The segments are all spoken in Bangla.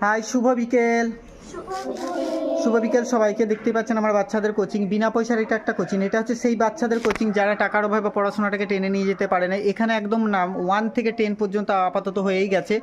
হাই শুভ বিকেল। শুভ বিকেল সবাইকে দেখতে পাচ্ছেন আমার বাচ্চাদের কোচিং বিনা পয়সার এটা একটা কোচিং এটা হচ্ছে সেই বাচ্চাদের কোচিং যারা টাকার অভাবে পড়াশোনাটাকে টেনে নিয়ে যেতে পারে না। এখানে একদম নাম ওয়ান থেকে টেন পর্যন্ত আপাতত হয়েই গেছে।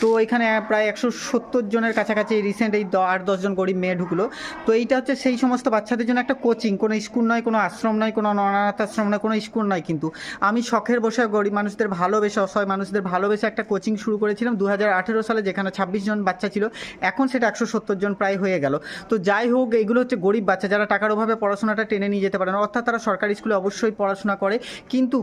তো এখানে প্রায় একশো সত্তর জনের কাছাকাছি রিসেন্ট এই আট দশজন গরিব মেয়ে ঢুকলো। তো এইটা হচ্ছে সেই সমস্ত বাচ্চাদের জন্য একটা কোচিং কোনো স্কুল নয়, কোনো আশ্রম নয়, কোনো অনাথ আশ্রম নয়, কোনো স্কুল নয় কিন্তু। আমি শখের বসে গরিব মানুষদের ভালোবেসে, অসহায় মানুষদের ভালোবেসে একটা কোচিং শুরু করেছিলাম। দু হাজার আঠেরো সালে যেখানে ছাব্বিশ জন বাচ্চা ছিল, এখন সেটা একশো সত্তর জন প্রায় হয়ে গেল। তো যাই হোক এগুলো হচ্ছে গরিব বাচ্চা যারা টাকার অভাবে পড়াশোনাটা টেনে নিয়ে যেতে পারে না। অর্থাৎ তারা সরকারি স্কুলে অবশ্যই পড়াশোনা করে। কিন্তু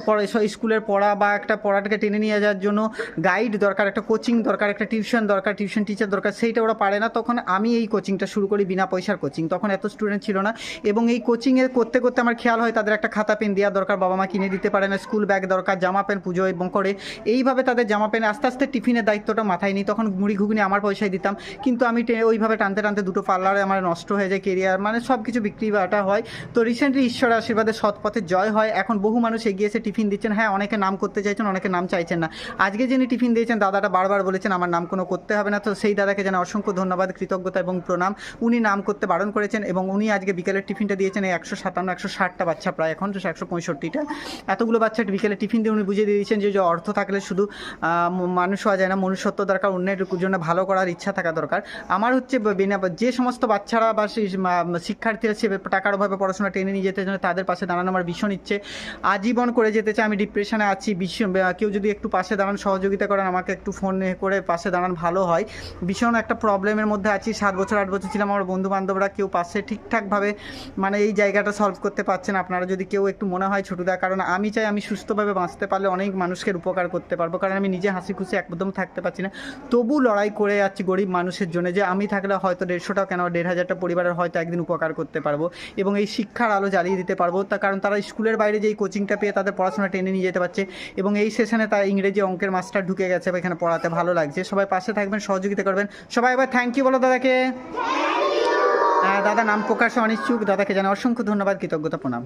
স্কুলের পড়া বা একটা পড়াটাকে টেনে নিয়ে যাওয়ার জন্য গাইড দরকার, একটা কোচিং দরকার, একটা টিউশন দরকার টিউশন টিচার দরকার, সেইটা ওরা পারে না। তখন আমি এই কোচিংটা শুরু করি বিনা পয়সার কোচিং তখন এত স্টুডেন্ট ছিল না। এবং এই কোচিংয়ে করতে করতে আমার খেয়াল হয় তাদের একটা খাতা পেন দেওয়া দরকার, বাবা মা কিনে দিতে পারে না স্কুল ব্যাগ দরকার, জামা প্যান্ট পুজো এবং করে। এইভাবে তাদের জামা প্যান্ট আস্তে আস্তে টিফিনের দায়িত্বটা মাথায় নিই। তখন মুড়ি ঘুগনি আমার পয়সায় দিতাম। কিন্তু আমি ওইভাবে টানতে টানতে দুটো পার্লারে আমার নষ্ট হয়ে যায় কেরিয়ার মানে সব কিছু বিক্রি বাটা হয়। তো রিসেন্টলি ঈশ্বরের আশীর্বাদে সৎ পথে জয় হয়। এখন বহু মানুষ এগিয়ে এসে টিফিন দিচ্ছেন। হ্যাঁ অনেকে নাম করতে চাইছেন, অনেকে নাম চাইছেন না। আজকে যিনি টিফিন দিয়েছেন, দাদাটা বারবার বলেছেন, আমার নাম কোনো করতে হবে না। তো সেই দাদাকে যেন অসংখ্য ধন্যবাদ, কৃতজ্ঞতা এবং প্রণাম। উনি নাম করতে বারণ করেছেন এবং উনি আজকে বিকেলের টিফিনটা দিয়েছেন, এই একশো সাতান্ন, একশো ষাটটা বাচ্চা প্রায় এখন একশো পঁয়ষট্টিটা। এতগুলো বাচ্চা বিকেলে টিফিন দিয়ে উনি বুঝিয়ে দিয়ে দিয়েছেন যে অর্থ থাকলে শুধু মানুষ হওয়া যায় না, মনুষ্যত্ব দরকার, অন্যের জন্য ভালো করার ইচ্ছা থাকা দরকার। আমার হচ্ছে যে সমস্ত বাচ্চারা বা শিক্ষার্থীরা সে টাকার অভাবে পড়াশোনা টেনে নিয়ে যেতে চায়, তাদের পাশে দাঁড়ানো আমার ভীষণ ইচ্ছে। আজীবন করে যেতে চাই, আমি ডিপ্রেশনে আছি, ভীষণ কেউ যদি একটু পাশে দাঁড়ান, সহযোগিতা করেন, আমাকে একটু ফোন করে পাশে দাঁড়ান, ভালো হয়। ভীষণ একটা প্রবলেমের মধ্যে আছি, সাত বছর, আট বছর ছিলাম, আমার বন্ধু বান্ধবরা কেউ পাশে ঠিকঠাকভাবে মানে এই জায়গাটা সলভ করতে পারছেন আপনারা যদি কেউ একটু মনে হয় ছোটো ছোটদা কারণ আমি চাই আমি সুস্থভাবে বাঁচতে পারলে অনেক মানুষকে উপকার করতে পারব, কারণ আমি নিজে হাসি খুশি একদম থাকতে পারছি না। তবু লড়াই করে যাচ্ছি গরিব মানুষের জন্য, যে আমি থাকলে হয়তো দেড়শোটা কেন, দেড় হাজার হাজারটা পরিবারের হয়তো একদিন উপকার করতে পারব এবং এই শিক্ষার আলো জ্বালিয়ে দিতে পারব। তা কারণ তারা স্কুলের বাইরে যে কোচিংটা পেয়ে তাদের পড়াশোনা টেনে নিয়ে যেতে পারছে এবং এই সেশনে তার ইংরেজি অঙ্কের মাস্টার ঢুকে গেছে বা এখানে পড়াতে ভালো লাগছে। সবাই পাশে থাকবেন, সহযোগিতা করবেন। সবাই এবার থ্যাংক ইউ বলো দাদাকে। দাদা নাম প্রকাশে অনিচ্ছুক। দাদাকে জানা অসংখ্য ধন্যবাদ, কৃতজ্ঞতা, প্রণাম।